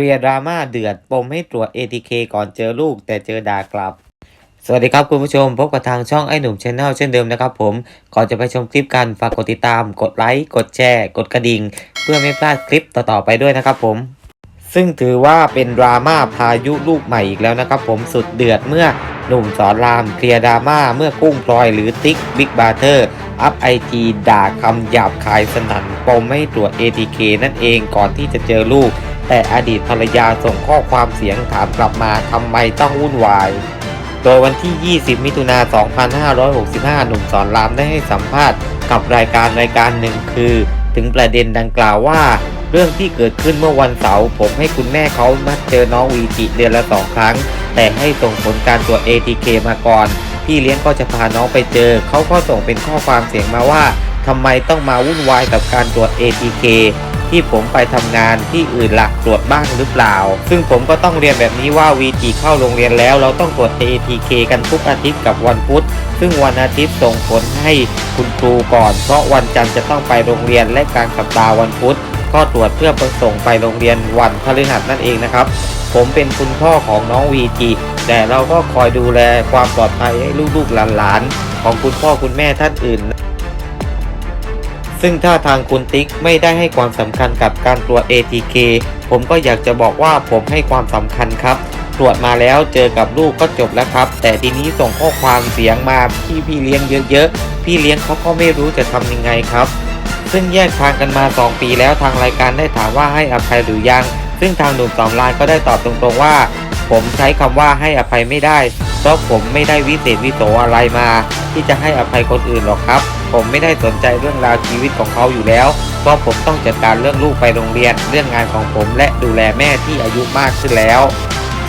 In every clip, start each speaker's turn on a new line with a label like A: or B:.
A: เคลียร์ดราม่าเดือดปมให้ตรวจ ATK ก่อนเจอลูกแต่เจอด่ากลับ สวัสดีครับคุณผู้ชม พบกับทางช่องไอ้หนุ่มชาแนลเช่นเดิมนะครับผม ก่อนจะไปชมคลิปกัน ฝากกดติดตาม กดไลค์ กดแชร์ กดกระดิ่ง เพื่อไม่พลาดคลิปต่อ ๆ ไปด้วยนะครับผม ซึ่งถือว่าเป็นดราม่าพายุลูกใหม่อีกแล้วนะครับผมสุดเดือดเมื่อหนุ่มสอนรามเคลียร์ดราม่าเมื่อกุ้งพลอยหรือติ๊กบิ๊กบาเทอร์อัพไอจีด่าคำหยาบคายสนั่นปมไม่ตรวจ ATK นั่นเองก่อนที่จะเจอลูก แต่อดีตภรรยาส่งข้อความเสียงถามกลับมาทำไมต้องวุ่นวาย โดยวันที่ 20 มิถุนา 2565 หนุ่มสอนรามได้ให้สัมภาษณ์กับรายการรายการหนึ่งคือ ถึงประเด็นดังกล่าวว่า เรื่องที่เกิดขึ้นเมื่อวันเสาร์ผมให้คุณแม่เขานัดเจอน้องวีจิเดือนละสองครั้ง แต่ให้ส่งผลการตรวจ ATK มาก่อน พี่เลี้ยงก็จะพาน้องไปเจอ เขาก็ส่งเป็นข้อความเสียงมาว่าทำไมต้องมาวุ่นวายกับการตรวจ ATK ที่ผมไปทำงานที่อื่นหลักตรวจบ้างหรือเปล่า ซึ่งผมก็ต้องเรียนแบบนี้ว่าวีจีเข้าโรงเรียนแล้ว เราต้องตรวจ ATK กันทุกอาทิตย์กับวันพุธ ซึ่งวันอาทิตย์ส่งผลให้คุณครูก่อน เพราะวันจันทร์จะต้องไปโรงเรียนและกลารสัปดาห์วันพุธก็ตรวจเพื่อประส่งไปโรงเรียนวันพฤหัสนั่นเองนะครับ ผมเป็นคุณพ่อของน้องวีจีแต่เราก็คอยดูแลความปลอดภัยให้ลูกๆหลานๆของคุณพ่อคุณแม่ท่านอื่น ซึ่งถ้าทางคุณติ๊กไม่ได้ให้ความสำคัญกับการตรวจ ATK ผมก็อยากจะบอกว่าผมให้ความสำคัญครับ ตรวจมาแล้วเจอกับลูกก็จบแล้วครับ แต่ทีนี้ส่งข้อความเสียงมาที่พี่เลี้ยงเยอะๆ พี่เลี้ยงเขาก็ไม่รู้จะทำยังไงครับ ซึ่งแยกทางกันมา 2 ปีแล้วทางรายการได้ถามว่าให้อภัยหรือยัง ซึ่งทางหนุ่มสอนรามก็ได้ตอบตรงๆว่า ผมใช้คำว่าให้อภัยไม่ได้ เพราะผมไม่ได้วิเศษวิโสอะไรมา ที่จะให้อภัยคนอื่นหรอกครับ ผมไม่ได้สนใจเรื่องราวชีวิตของเขาอยู่แล้ว เพราะผมต้องจัดการเรื่องลูกไปโรงเรียน เรื่องงานของผมและดูแลแม่ที่อายุมากขึ้นแล้ว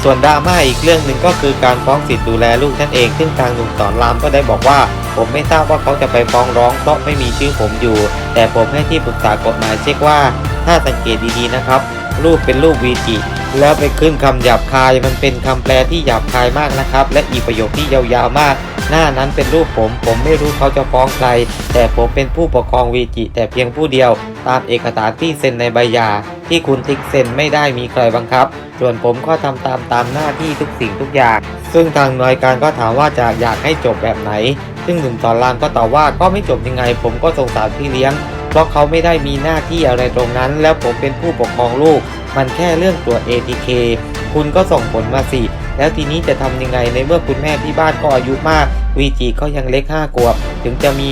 A: ส่วนดราม่าอีกเรื่องหนึ่งก็คือการฟ้องสิทธิ์ดูแลลูกนั่นเอง ซึ่งทางหนุ่มสอนรามก็ได้บอกว่า ผมไม่ทราบว่าเขาจะไปฟ้องร้องเพราะไม่มีชื่อผมอยู่ แต่ผมให้ที่ปรึกษากฎหมายเช็คว่า ถ้าสังเกตดีๆนะครับ รูปเป็นรูปวีจิ แล้วไปขึ้นคำหยาบคายมันเป็นคำแปลที่หยาบคายมากนะครับ และอีกประโยคที่ยาวๆมาก หน้านั้นเป็นรูปผม ผมไม่รู้เขาจะฟ้องใคร แต่ผมเป็นผู้ปกครองวีจิ แต่เพียงผู้เดียว ตามเอกสารที่เซ็นในใบหย่าที่คุณติ๊กเซ็นไม่ได้มีใครบังคับ ส่วนผมก็ทำตามตามหน้าที่ทุกสิ่งทุกอย่าง ซึ่งทางหน่วยการก็ถามว่าจะอยากให้จบแบบไหน ซึ่งหนุ่มสอนรามก็ตอบว่าก็ไม่จบยังไง ผมก็สงสารพี่เลี้ยง เพราะเขาไม่ได้มีหน้าที่อะไรตรงนั้น แล้วผมเป็นผู้ปกครองลูก มันแค่เรื่องตรวจ ATK คุณก็ส่งผลมาสิ แล้วทีนี้จะทำยังไงในเมื่อคุณแม่ที่บ้านก็อายุมาก วีจีก็ยังเล็กห้ากวบ ถึงจะมี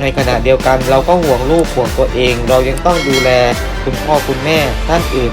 A: ในขณะเดียวกันเราก็ห่วงลูกห่วงตัวเอง เรายังต้องดูแลคุณพ่อคุณแม่ท่านอื่น